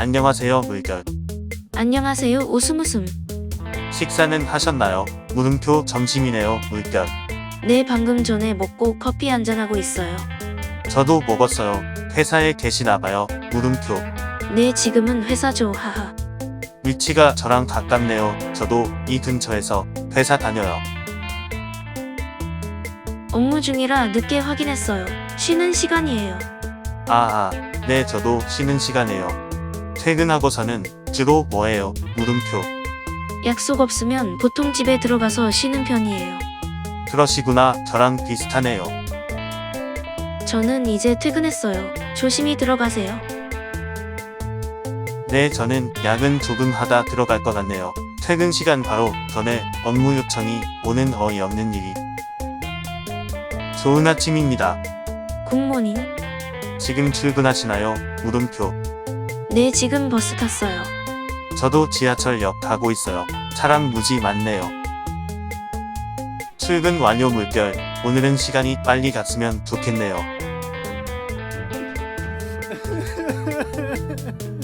안녕하세요 물결. 안녕하세요. 웃음 웃음. 식사는 하셨나요? 물음표 점심이네요 물결. 네, 방금 전에 먹고 커피 한잔하고 있어요. 저도 먹었어요. 회사에 계시나 봐요. 물음표. 네, 지금은 회사죠. 하하. 위치가 저랑 가깝네요. 저도 이 근처에서 회사 다녀요. 업무 중이라 늦게 확인했어요. 쉬는 시간이에요. 아, 아, 네, 저도 쉬는 시간에요. 퇴근하고서는 주로 뭐해요? 물음표. 약속 없으면 보통 집에 들어가서 쉬는 편이에요. 그러시구나. 저랑 비슷하네요. 저는 이제 퇴근했어요. 조심히 들어가세요. 네, 저는 야근 조금 하다 들어갈 것 같네요. 퇴근 시간 바로 전에 업무 요청이 오는 어이없는 일이. 좋은 아침입니다. 굿모닝. 지금 출근하시나요? 물음표. 네, 지금 버스 탔어요. 저도 지하철역 가고 있어요. 차량 무지 많네요. 출근 완료 물결. 오늘은 시간이 빨리 갔으면 좋겠네요.